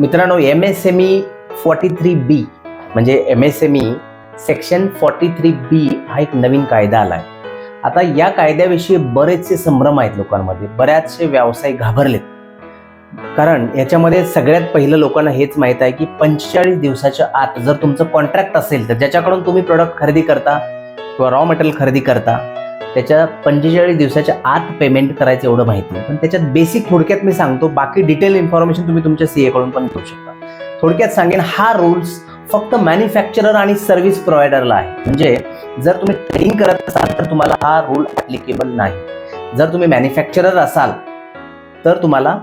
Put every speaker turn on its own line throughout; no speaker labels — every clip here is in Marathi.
मित्रांनो M S M E forty three B म्हणजे M S M E section forty three B हा एक नवीन कायदा आला आहे आता या कायद्याविषयी बरेचसे संभ्रम आहेत लोकांमध्ये. बऱ्याचसे व्यवसाय घाबरलेत. कारण याच्यामध्ये सगळ्यात पहिलं लोकांना हेच माहीत आहे की पंचेचाळीस दिवसाच्या आत जर तुमचं कॉन्ट्रॅक्ट असेल तर ज्याच्याकडून तुम्ही प्रोडक्ट खरेदी करता किंवा रॉ मटेरियल खरेदी करता त्याच्या पंचेचाळीस दिवसाच्या आत पेमेंट करायचं एवढं माहिती आहे पण त्याच्यात बेसिक थोडक्यात मी सांगतो बाकी डिटेल इन्फॉर्मेशन तुम्ही तुमच्या सीए कडून पण घेऊ शकता. थोडक्यात सांगेन हा रूल्स फक्त मॅन्युफॅक्चरर आणि सर्व्हिस प्रोव्हायडरला आहे. म्हणजे जर तुम्ही ट्रेडिंग करत असाल तर तुम्हाला हा रूल ॲप्लिकेबल नाही. जर तुम्ही मॅन्युफॅक्चरर असाल तर तुम्हाला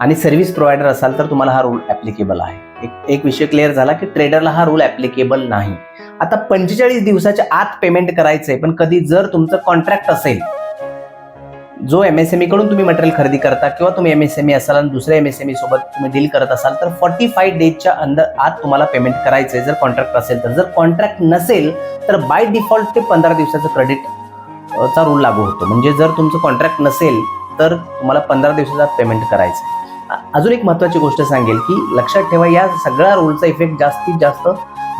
आणि सर्व्हिस प्रोव्हायडर असाल तर तुम्हाला हा रूल ॲप्लिकेबल आहे. एक एक विषय क्लिअर झाला की ट्रेडरला हा रूल ॲप्लिकेबल नाही. आता पंचेचाळीस दिवसाच्या आत पेमेंट करायचंय पण कधी जर तुमचं कॉन्ट्रॅक्ट असेल जो एम एस एमकडून तुम्ही मटेरियल खरेदी करता किंवा तुम्ही एम एस एम ई असाल आणि दुसऱ्या एम एस एम ई सोबत तुम्ही डील करत असाल तर फॉर्टी फाईव्ह डेजच्या अंदर आत तुम्हाला पेमेंट करायचंय. जर कॉन्ट्रॅक्ट असेल तर. जर कॉन्ट्रॅक्ट नसेल तर बाय डिफॉल्ट ते पंधरा दिवसाचं क्रेडिट चा रूल लागू होतो. म्हणजे जर तुमचं कॉन्ट्रॅक्ट नसेल तर तुम्हाला पंधरा दिवसाचा पेमेंट करायचं आहे. अजून एक महत्त्वाची गोष्ट सांगेल की लक्षात ठेवा या सगळ्या रोलचा इफेक्ट जास्तीत जास्त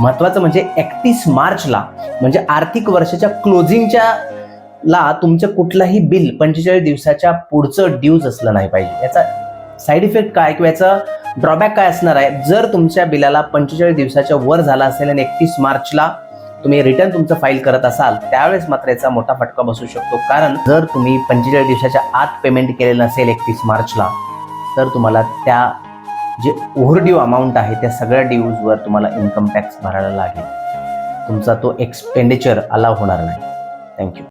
महत्त्वाचं म्हणजे एकतीस मार्चला म्हणजे आर्थिक वर्षाच्या क्लोजिंगच्या ला तुमचं कुठलाही बिल पंचेचाळीस दिवसाच्या पुढचं ड्यूज असलं नाही पाहिजे. याचा साईड इफेक्ट काय किंवा याचा ड्रॉबॅक काय असणार आहे? जर तुमच्या बिलाला पंचेचाळीस दिवसाच्या वर झाला असेल आणि एकतीस मार्चला तुम्ही रिटर्न तुमचं फाईल करत असाल त्यावेळेस मात्र याचा मोठा फटका बसू शकतो. कारण जर तुम्ही पंचेचाळीस दिवसाच्या आत पेमेंट केलेलं नसेल एकतीस मार्चला तर तुम्हाला त्या जे ओव्हरड्यू अमाऊंट आहे त्या सगळ्या ड्यूजवर तुम्हाला इन्कम टॅक्स भरायला लागेल. तुमचा तो एक्सपेंडिचर अलाव होणार नाही. थँक्यू